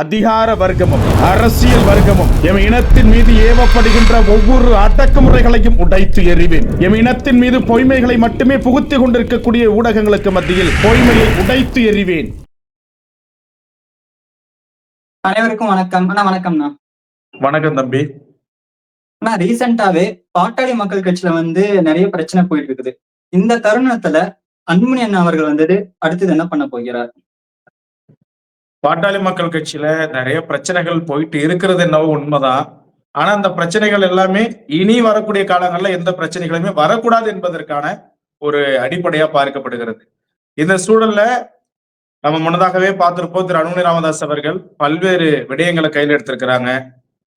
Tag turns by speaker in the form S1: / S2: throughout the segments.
S1: அதிகார வர்க்கமும் அரசியல் வர்க்கமும் எம் இனத்தின் மீது ஏவப்படுகின்ற ஒவ்வொரு அடக்குமுறைகளையும் உடைத்து எறிவேன். எம் இனத்தின் மீது பொய்மைகளை மட்டுமே புகுத்திக் கொண்டிருக்கக்கூடிய ஊடகங்களுக்கு மத்தியில் பொய்மையை உடைத்து எறிவேன்.
S2: அனைவருக்கும் வணக்கம். அண்ணா வணக்கம்ண்ணா.
S1: வணக்கம் தம்பி.
S2: அண்ணா ரீசெண்டாவே பாட்டாளி மக்கள் கட்சியில வந்து நிறைய பிரச்சனை போயிட்டு இருக்குது. இந்த தருணத்துல அன்புமணி அண்ணா அவர்கள் வந்துட்டு அடுத்தது என்ன பண்ண போகிறார்?
S3: பாட்டாளி மக்கள் கட்சியில நிறைய பிரச்சனைகள் போயிட்டு இருக்கிறது என்னவோ உண்மைதான். ஆனா அந்த பிரச்சனைகள் எல்லாமே இனி வரக்கூடிய காலங்கள்ல எந்த பிரச்சனைகளுமே வரக்கூடாது என்பதற்கான ஒரு அடிப்படையா பார்க்கப்படுகிறது. இந்த சூழல்ல நம்ம முன்னதாகவே பார்த்திருப்போம் திரு அனுமணி ராமதாஸ் அவர்கள் பல்வேறு விடயங்களை கையில் எடுத்திருக்கிறாங்க.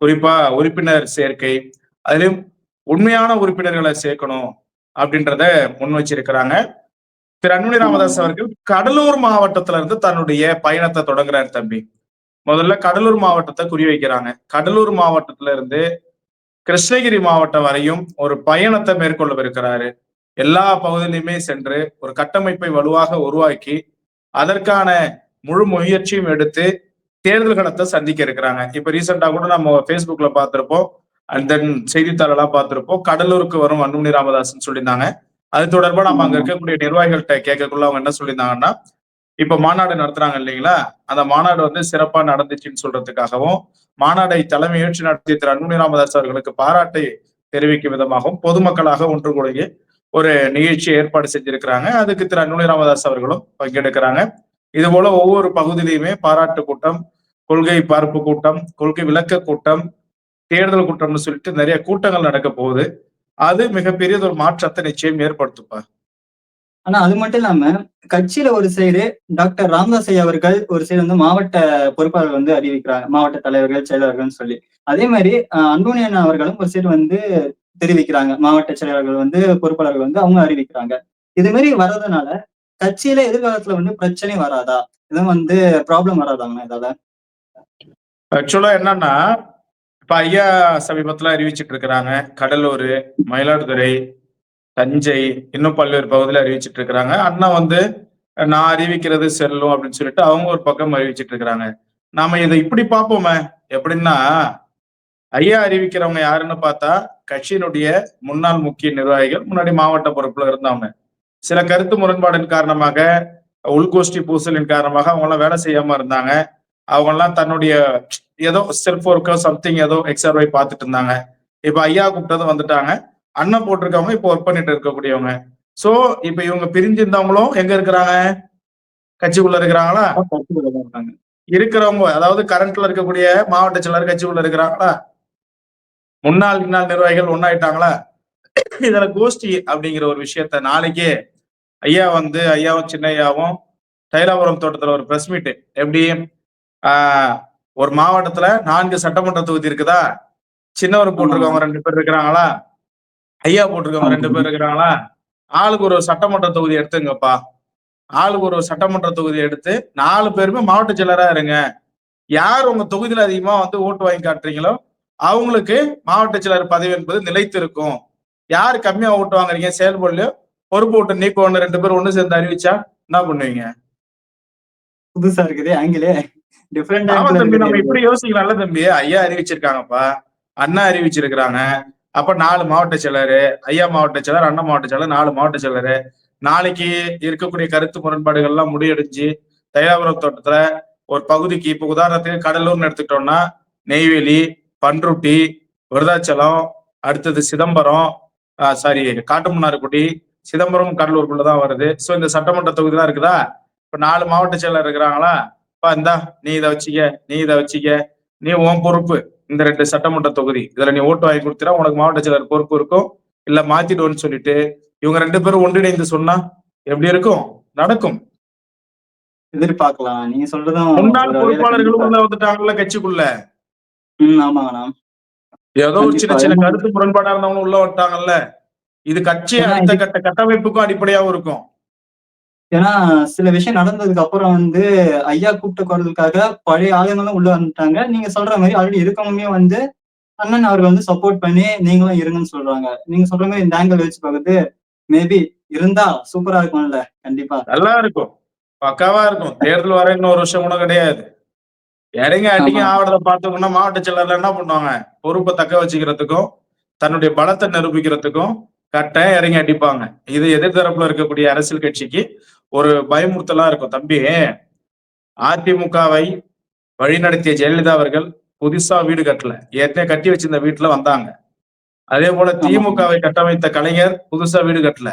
S3: குறிப்பா உறுப்பினர் சேர்க்கை அதிலும் உண்மையான உறுப்பினர்களை சேர்க்கணும் அப்படின்றத முன் வச்சிருக்கிறாங்க திரு அன்புமணி ராமதாஸ் அவர்கள் கடலூர் மாவட்டத்துல இருந்து தன்னுடைய பயணத்தை தொடங்குறாரு தம்பி. முதல்ல கடலூர் மாவட்டத்தை குறி வைக்கிறாங்க. கடலூர் மாவட்டத்துல இருந்து கிருஷ்ணகிரி மாவட்டம் வரையும் ஒரு பயணத்தை மேற்கொள்ளவிருக்கிறாரு. எல்லா பகுதியிலுமே சென்று ஒரு கட்டமைப்பை வலுவாக உருவாக்கி அதற்கான முழு முயற்சியும் எடுத்து தேர்தல் களத்தை சந்திக்க இருக்கிறாங்க. இப்ப ரீசெண்டா கூட நம்ம Facebookல பார்த்திருப்போம். அண்ட் தென் செய்தித்தாளெல்லாம் பார்த்திருப்போம். கடலூருக்கு வரும் அன்புமணி ராமதாஸ்ன்னு சொல்லியிருந்தாங்க. அது தொடர்பா நம்ம அங்க இருக்கக்கூடிய நிர்வாகிகள்கிட்ட கேட்கக்குள்ள அவங்க என்ன சொல்லியிருந்தாங்கன்னா இப்ப மாநாடு நடத்துறாங்க இல்லைங்களா? அந்த மாநாடு வந்து சிறப்பா நடந்துச்சுன்னு சொல்றதுக்காகவும் மாநாடை தலைமையேற்று நடத்திய திரு அன்புமணி ராமதாஸ் அவர்களுக்கு பாராட்டை தெரிவிக்கும் விதமாகவும் பொதுமக்களாக ஒன்று கூடிய ஒரு நிகழ்ச்சி ஏற்பாடு செஞ்சிருக்கிறாங்க. அதுக்கு திரு அன்புமணி ராமதாஸ் அவர்களும் பங்கெடுக்கிறாங்க. இது போல ஒவ்வொரு பகுதியிலையுமே பாராட்டு கூட்டம் கொள்கை பார்ப்பு கூட்டம் கொள்கை விளக்க கூட்டம் தேர்தல் கூட்டம்னு சொல்லிட்டு நிறைய கூட்டங்கள் நடக்க போகுது. அது மிகப்பெரிய ஒரு மாற்றத்தை நிச்சயம் ஏற்படுத்துப்பா.
S2: ஆனா அது மட்டும் இல்லாம கட்சியில ஒரு சைடு டாக்டர் ராமதாஸ் ஐயா அவர்கள் ஒரு சைடு வந்து மாவட்ட பொறுப்பாளர்கள் வந்து அறிவிக்கிறாங்க. மாவட்ட தலைவர்கள் செயலாளர்கள்னு சொல்லி. அதே மாதிரி அண்ணா அவர்களும் ஒரு சைடு வந்து தெரிவிக்கிறாங்க. மாவட்ட செயலாளர்கள் வந்து பொறுப்பாளர்கள் வந்து அவங்க அறிவிக்கிறாங்க. இது மாதிரி வர்றதுனால கட்சியில எதிர்காலத்துல வந்து பிரச்சனை வராதா? இதுவும் வந்து ப்ராப்ளம் வராதாங்கண்ணா இதால
S3: ஆக்சுவலா என்னன்னா இப்ப ஐயா சமீபத்துல அறிவிச்சிட்டு இருக்கிறாங்க. கடலூர் மயிலாடுதுறை தஞ்சை இன்னும் பல்வேறு பகுதியில அறிவிச்சிட்டு இருக்கிறாங்க. அண்ணா வந்து நான் அறிவிக்கிறது செல்லும் அப்படின்னு சொல்லிட்டு அவங்க ஒரு பக்கம் அறிவிச்சிட்டு இருக்கிறாங்க. நாம இதை இப்படி பார்ப்போமே. எப்படின்னா ஐயா அறிவிக்கிறவங்க யாருன்னு பார்த்தா கட்சியினுடைய முன்னாள் முக்கிய நிர்வாகிகள் முன்னாடி மாவட்ட பொறுப்புல இருந்தவங்க. சில கருத்து முரண்பாடின் காரணமாக உள்கோஷ்டி பூசலின் காரணமாக அவங்க எல்லாம் வேலை செய்யாம இருந்தாங்க. அவங்க எல்லாம் தன்னுடைய ஏதோ செல்ஃப் ஒர்க்கோ சம்திங் ஏதோ எக்ஸர்வை பார்த்துட்டு இருந்தாங்க. இப்ப ஐயா கூப்பிட்டதும் வந்துட்டாங்க. அண்ணன் போட்டிருக்கவங்க இப்போ ஒர்க் பண்ணிட்டு இருக்கக்கூடியவங்க. சோ இப்ப இவங்க பிரிஞ்சிருந்தவங்களும் எங்க இருக்கிறாங்க? கட்சிக்குள்ள இருக்கிறாங்களா?
S2: தான்
S3: இருக்கிறவங்க அதாவது கரண்ட்ல இருக்கக்கூடிய மாவட்ட செயலர் கட்சிக்குள்ள இருக்கிறாங்களா? முன்னாள் இன்னாள் நிர்வாகிகள் ஒன்னாயிட்டாங்களா இதுல கோஷ்டி அப்படிங்கிற ஒரு விஷயத்த நாளைக்கே ஐயா வந்து ஐயாவும் சின்ன ஐயாவும் தைலாபுரம் தோட்டத்துல ஒரு பிரஸ் மீட் எப்படி ஆஹ் ஒரு மாவட்டத்துல நான்கு சட்டமன்ற தொகுதி இருக்குதா? சின்னவர் போட்டிருக்கவங்க ரெண்டு பேர் இருக்கிறாங்களா? ஐயா போட்டிருக்கவங்க ரெண்டு பேர் இருக்கிறாங்களா? ஆளுக்கு ஒரு சட்டமன்ற தொகுதி எடுத்துங்கப்பா. ஆளுக்கு ஒரு சட்டமன்ற தொகுதி எடுத்து நாலு பேருமே மாவட்ட செயலரா இருங்க. யார் உங்க தொகுதியில அதிகமா வந்து ஓட்டு வாங்கி காட்டுறீங்களோ அவங்களுக்கு மாவட்ட செயலர் பதவி என்பது நிலைத்திருக்கும். யார் கம்மியா ஓட்டு வாங்குறீங்க? செயல்பாடுலயோ? பொறுப்பு ஓட்டு நீக்க ஒண்ணு ரெண்டு பேரும் ஒண்ணு சேர்ந்து அறிவிச்சா என்ன பண்ணுவீங்க?
S2: புதுசா இருக்குது ஆங்கிலே. டிஃப்ரெண்ட்
S3: தம்பி நம்ம இப்படி யோசிக்கலாம்ல தம்பி. ஐயா அறிவிச்சிருக்காங்கப்பா அண்ணா அறிவிச்சிருக்கிறாங்க. அப்ப நாலு மாவட்ட செயலர் ஐயா மாவட்ட செயலர் அண்ணா மாவட்ட செயலர் நாலு மாவட்ட செயலர். நாளைக்கு இருக்கக்கூடிய கருத்து முரண்பாடுகள் எல்லாம் முடியடிச்சு தைலாபுரம் தோட்டத்துல ஒரு பகுதிக்கு இப்ப உதாரணத்துக்கு கடலூர்னு எடுத்துக்கிட்டோம்னா நெய்வேலி பன்ருட்டி விருதாச்சலம் அடுத்தது சிதம்பரம் சாரி காட்டுமன்னார்குடி சிதம்பரம் கடலூருக்குள்ளதான் வருது. சோ இந்த சட்டமன்ற தொகுதி தான் இருக்குதா? இப்ப நாலு மாவட்ட செயலர் இருக்கிறாங்களா? அப்பா இந்தா நீ இதை வச்சுக்க நீ இதை வச்சுக்க. நீ உன் பொறுப்பு. இந்த ரெண்டு சட்டமன்ற தொகுதி. இதுல நீ ஓட்டு வாங்கி கொடுத்தா உனக்கு மாவட்ட செயலர் பொறுப்பு இருக்கும். இல்ல மாத்திடுவோன்னு சொல்லிட்டு இவங்க ரெண்டு பேரும் ஒன்றிணைந்து சொன்னா எப்படி இருக்கும்? நடக்கும்.
S2: எதிர்பார்க்கலாம். நீங்க சொல்றதும்
S3: முன்னாள் பொறுப்பாளர்களும். உள்ள வந்துட்டாங்கல்ல கட்சிக்குள்ள?
S2: ஆமாங்கண்ணா
S3: ஏதோ சின்ன. சின்ன கருத்து முரண்பாடா இருந்தவங்க உள்ள வந்துட்டாங்கல்ல? இது கட்சி அடுத்த கட்ட கட்டமைப்புக்கும் அடிப்படையாவும் இருக்கும்.
S2: ஏன்னா சில விஷயம் நடந்ததுக்கு அப்புறம் வந்து ஐயா கூப்பிட்ட குரலுக்காக பழைய ஆளுங்களும் உள்ள வந்துட்டாங்க. நீங்க சொல்ற மாதிரி ஆல்ரெடி இருக்கவங்க வந்து அண்ணன் அவர்கள் வந்து சப்போர்ட் பண்ணி நீங்களும் இருங்கன்னு சொல்றாங்க. நீங்க சொல்ற மாதிரி இந்த ஆங்கிள் வச்சு பார்க்குறது மேபி இருந்தா சூப்பரா இருக்கும்ல கண்டிப்பா.
S3: நல்லா இருக்கும். பக்காவா இருக்கும். தேர்தல் வர இன்னும் ஒரு வருஷம் கூட கிடையாது. இறங்கி அடிங்க
S2: ஆமா.
S3: ஆவறத பார்த்தோம்னா மாவட்ட செயலர்ல என்ன பண்ணுவாங்க? பொறுப்பை தக்க வச்சுக்கிறதுக்கும் தன்னுடைய பலத்தை நிரூபிக்கிறதுக்கும் கட்டாயம் இறங்கி அடிப்பாங்க. இது எதிர்த்தரப்புல இருக்கக்கூடிய அரசியல் கட்சிக்கு ஒரு பயமுறுத்தலா இருக்கும். தம்பி அதிமுகவை வழிநடத்திய ஜெயலலிதா அவர்கள் புதுசா வீடு கட்டல. ஏற்கனவே கட்டி வச்சிருந்த வீட்டுல வந்தாங்க. அதே போல திமுகவை கட்டமைத்த கலைஞர் புதுசா வீடு கட்டல.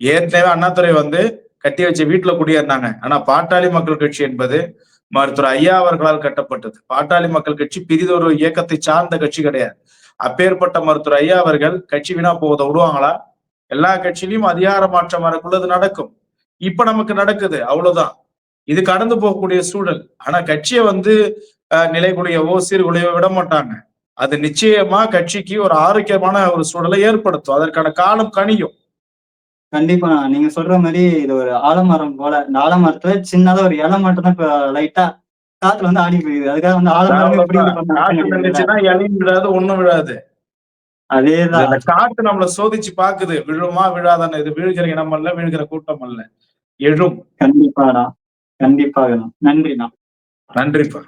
S3: ஏற்கனவே அண்ணாதுரை வந்து கட்டி வச்ச வீட்டுல குடியேறினாங்க ஆனா பாட்டாளி மக்கள் கட்சி என்பது மருத்துவர் ஐயா அவர்களால் கட்டப்பட்டது. பாட்டாளி மக்கள் கட்சி பிரிதொரு இயக்கத்தை சார்ந்த கட்சி கிடையாது. அப்பேற்பட்ட மருத்துவர் ஐயா அவர்கள் கட்சி வீணா போவதை விடுவாங்களா? எல்லா கட்சியிலையும் அதிகார மாற்றம் வரக்குள்ளது நடக்கும். இப்ப நமக்கு நடக்குது. அவ்வளவுதான். இது கடந்து போகக்கூடிய சூழல். ஆனா கட்சியை வந்து நிலைகுலையவோ சீர்குலையவோ விட மாட்டாங்க. அது நிச்சயமா கட்சிக்கு ஒரு ஆரோக்கியமான ஒரு சூழலை ஏற்படுத்தும். அதற்கான காலம் கனியும்.
S2: கண்டிப்பா. நீங்க சொல்ற மாதிரி இது ஒரு ஆலமரம் போல. இந்த ஆலமரத்துல சின்னதா ஒரு இலை மட்டும் தான் இப்ப லைட்டா காத்துல வந்து ஆடி போகுது அதுக்காக வந்து ஆலமரம்
S3: ஒண்ணும் விழாது.
S2: அதேதான்.
S3: இந்த காற்று நம்மள சோதிச்சு பாக்குது விழுமா விழாதானே. இது வீழ்கிற இனம் அல்ல வீழ்கிற கூட்டம் அல்ல எழும்.
S2: கண்டிப்பாடா. கண்டிப்பாக நன்றிண்ணா.
S3: நன்றிப்பா.